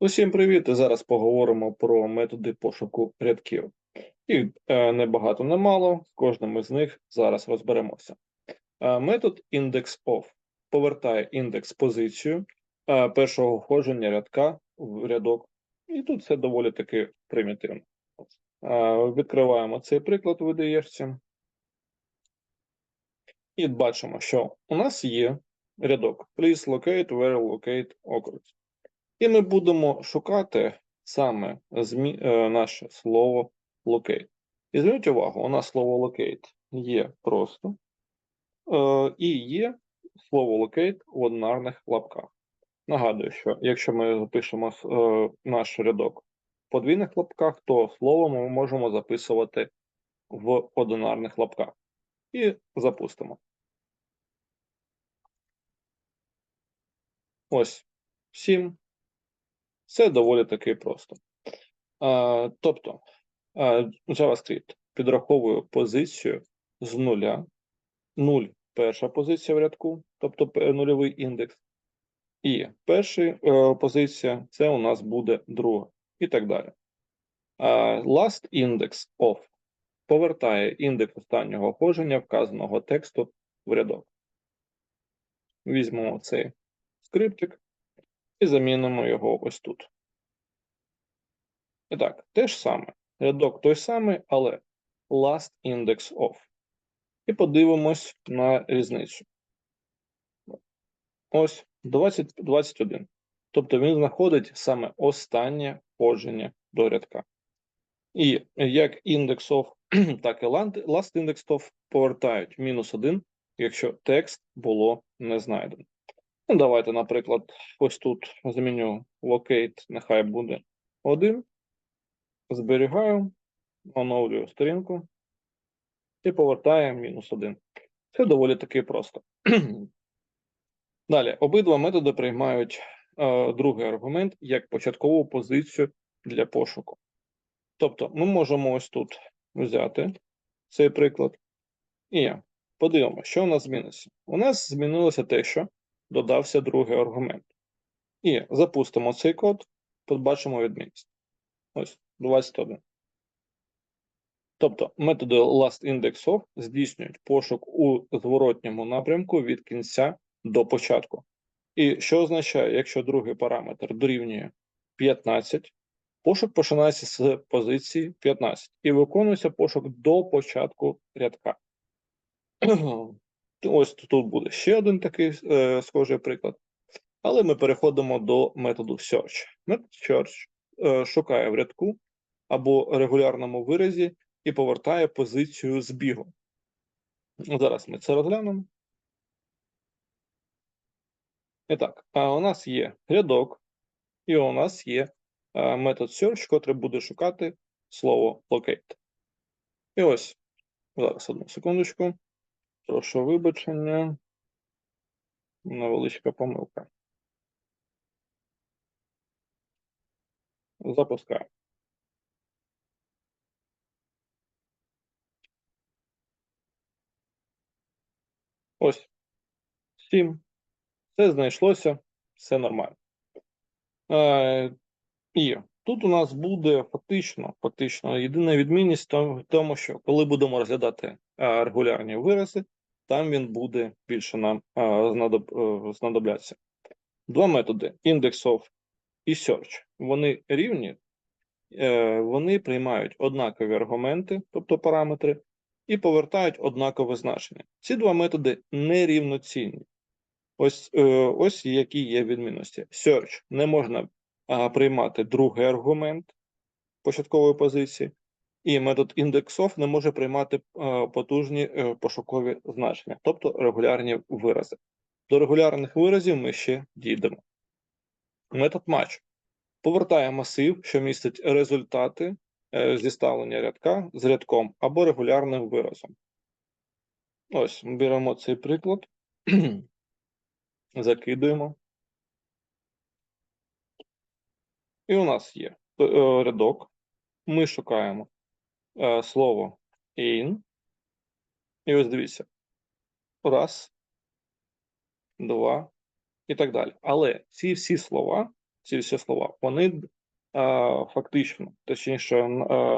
Усім привіт! Зараз поговоримо про методи пошуку рядків. Їх е, не багато, не. З кожним із них зараз розберемося. Е, метод indexOf повертає індекс позицію е, першого входження рядка в рядок. І тут все доволі таки примітивно. Відкриваємо цей приклад в IDE. І бачимо, що у нас є рядок Please locate where locate occurs. І ми будемо шукати саме змі... е, наше слово locate. І зверніть увагу, у нас слово locate є просто, е, і є слово locate в одинарних лапках. Нагадую, що якщо ми запишемо е, наш рядок в подвійних лапках, то слово ми можемо записувати в одинарних лапках. І запустимо. Ось 7. Це доволі таки просто. Тобто JavaScript підраховує позицію з нуля, 0 перша позиція в рядку, тобто нульовий індекс, і перша е, позиція це у нас буде друга, і так далі. Last index of повертає індекс останнього входження вказаного тексту в рядок. Візьмемо цей скриптик і замінимо його ось тут. І так, те ж саме. Рядок той самий, але last index of. І подивимось на різницю. Ось 20, 21. Тобто він знаходить саме останнє входження до рядка. І як index of, так і last index of повертають мінус 1, якщо текст було не знайдено. Ну, Давайте, наприклад, ось тут зміню locate, нехай буде 1. Зберігаю, оновлюю сторінку і повертаю мінус 1. Це доволі таки просто. Далі, обидва методи приймають е, другий аргумент як початкову позицію для пошуку. Тобто, ми можемо ось тут взяти цей приклад і подивимося, що у нас змінилося. У нас змінилося те, що додався другий аргумент. І запустимо цей код, побачимо відмінність. Ось 21. Тобто методи lastIndexOf здійснюють пошук у зворотньому напрямку від кінця до початку. І що означає, якщо другий параметр дорівнює 15, пошук починається з позиції 15 і виконується пошук до початку рядка. Ось тут буде ще один такий е, схожий приклад. Але ми переходимо до методу search. Метод search е, шукає в рядку або регулярному виразі і повертає позицію збігу. Зараз ми це розглянемо. І так, а у нас є рядок, і у нас є метод search, котрий буде шукати слово locate. І ось, зараз одну секундочку. Прошу вибачення. Невеличка помилка. Запускаю. Ось. 7. Все знайшлося, все нормально. Е, І тут у нас буде фактично, фактично єдина відмінність в тому, що коли будемо розглядати е, регулярні вирази, там він буде більше нам е, знадоблятися. Два методи: IndexOf і Search. Вони рівні, е, вони приймають однакові аргументи, тобто параметри, і повертають однакове значення. Ці два методи нерівноцінні. Ось е, ось які є відмінності. Search не можна приймати другий аргумент початкової позиції, і метод IndexOf не може приймати потужні е, пошукові значення, тобто регулярні вирази. До регулярних виразів ми ще дійдемо. Метод match повертає масив, що містить результати Е, зіставлення рядка з рядком або регулярним виразом. Ось, беремо цей приклад, закидуємо. І у нас є е, рядок. Ми шукаємо е, слово in. І ось дивіться. Раз, два і так далі. Але ці всі слова ці всі слова, вони е, фактично, точніше, е,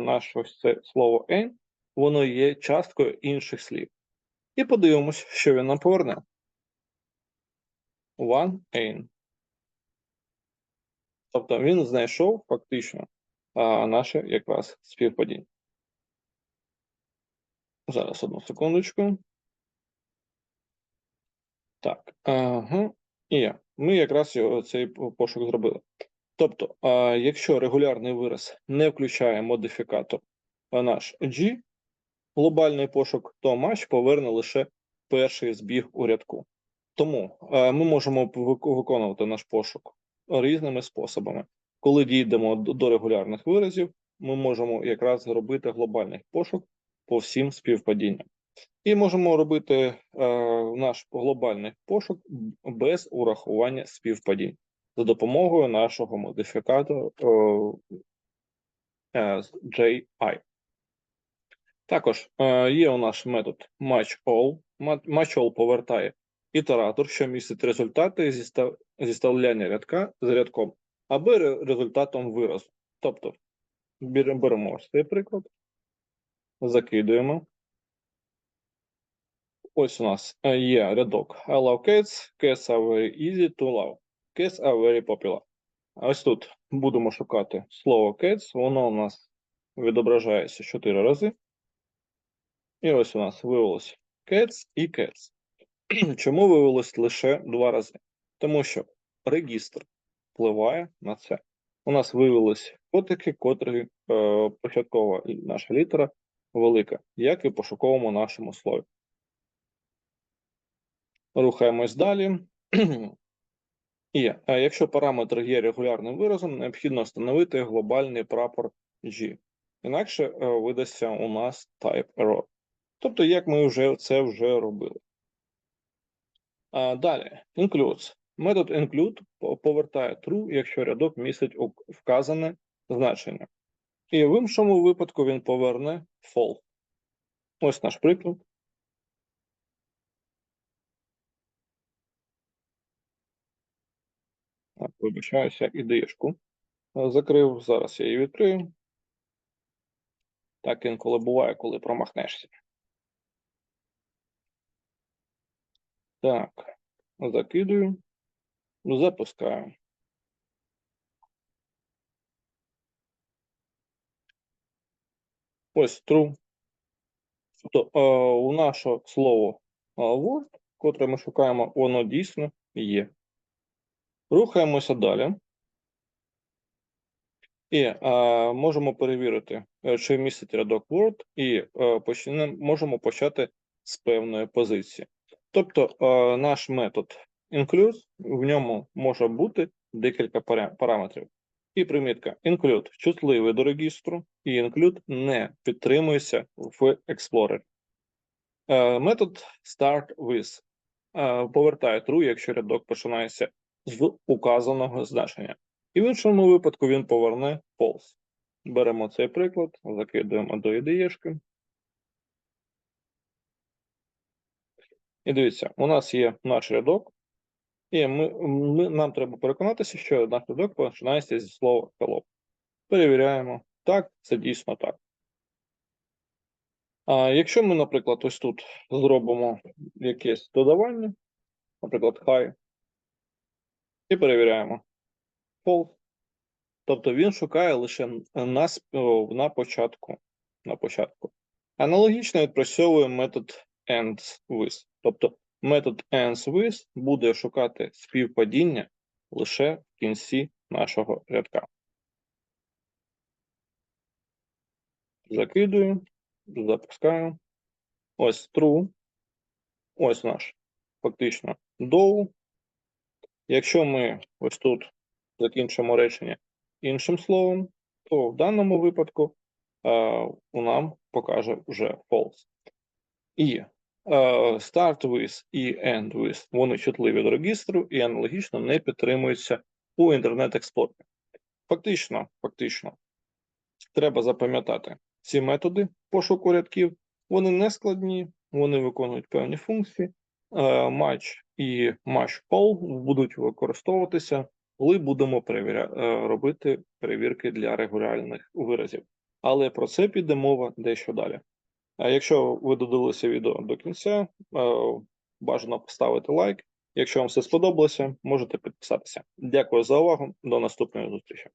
наше це слово «and», воно є часткою інших слів. І подивимось, що він нам поверне. One ain. Тобто він знайшов фактично а, наше якраз співпадіння. Зараз одну секундочку. Так, ага. І ми якраз його цей пошук зробили. Тобто, якщо регулярний вираз не включає модифікатор наш G, глобальний пошук, то матч поверне лише перший збіг у рядку. Тому ми можемо виконувати наш пошук різними способами. Коли дійдемо до регулярних виразів, ми можемо якраз зробити глобальний пошук по всім співпадінням. І можемо робити е, наш глобальний пошук без урахування співпадінь за допомогою нашого модифікатора е, JI. Також е, є у нас метод matchAll. MatchAll повертає ітератор, що містить результати зіста- зіставляння рядка з рядком, або результатом виразу. Тобто беремо цей приклад, закидуємо. Ось у нас е, є рядок I love cats, cats are very easy to love, cats are very popular. Ось тут будемо шукати слово cats, воно у нас відображається 4 рази. І ось у нас виявилось cats і cats. Чому виявилось лише два рази? Тому що регістр впливає на це. У нас виявились котики, котрі е, початкова наша літера велика, як і в пошуковому нашому слові. Рухаємось далі. І е, якщо параметр є регулярним виразом, необхідно встановити глобальний прапор G. Інакше е, видасться у нас type error. Тобто, як ми вже це вже робили. А, далі, includes. Метод include повертає true, якщо рядок містить вказане значення. І в іншому випадку він поверне false. Ось наш приклад. Так, Вибачаюся, ідеєшку е, закрив. Зараз я її відкрию. Так інколи буває, коли промахнешся. Так, закидую, запускаю. Ось true. Тобто е, у наше слово е, word, котре ми шукаємо, воно дійсно є. Рухаємося далі. І е, можемо перевірити, чи містить рядок Word, і е, почнемо, можемо почати з певної позиції. Тобто е, наш метод include, в ньому може бути декілька параметрів. І примітка include чутливий до регістру, і include не підтримується в Explorer. Е, метод start with е, повертає true, якщо рядок починається з указаного значення. І в іншому випадку він поверне false. Беремо цей приклад, закидуємо до ідеєшки. І дивіться, у нас є наш рядок, і ми, ми, нам треба переконатися, що наш рядок починається зі слова hello. Перевіряємо. Так, це дійсно так. А якщо ми, наприклад, ось тут зробимо якесь додавання, наприклад, hi, і перевіряємо. False. Тобто він шукає лише на, сп- о, на початку. На початку. Аналогічно відпрацьовує метод ends with. Тобто метод ends with буде шукати співпадіння лише в кінці нашого рядка. Закидую, запускаю. Ось true. Ось наш фактично do. Якщо ми ось тут закінчимо речення іншим словом, то в даному випадку е, у нам покаже вже false. І start with і end with вони чутливі до регістру і аналогічно не підтримуються у Explorer. Фактично, фактично, треба запам'ятати ці методи пошуку рядків. Вони не складні, вони виконують певні функції. Е, Match і match all будуть використовуватися коли будемо перевіря... е, робити перевірки для регулярних виразів. Але про це піде мова дещо далі. Якщо ви додалися відео до кінця, е, бажано поставити лайк. Якщо вам все сподобалося, можете підписатися. Дякую за увагу. До наступної зустрічі.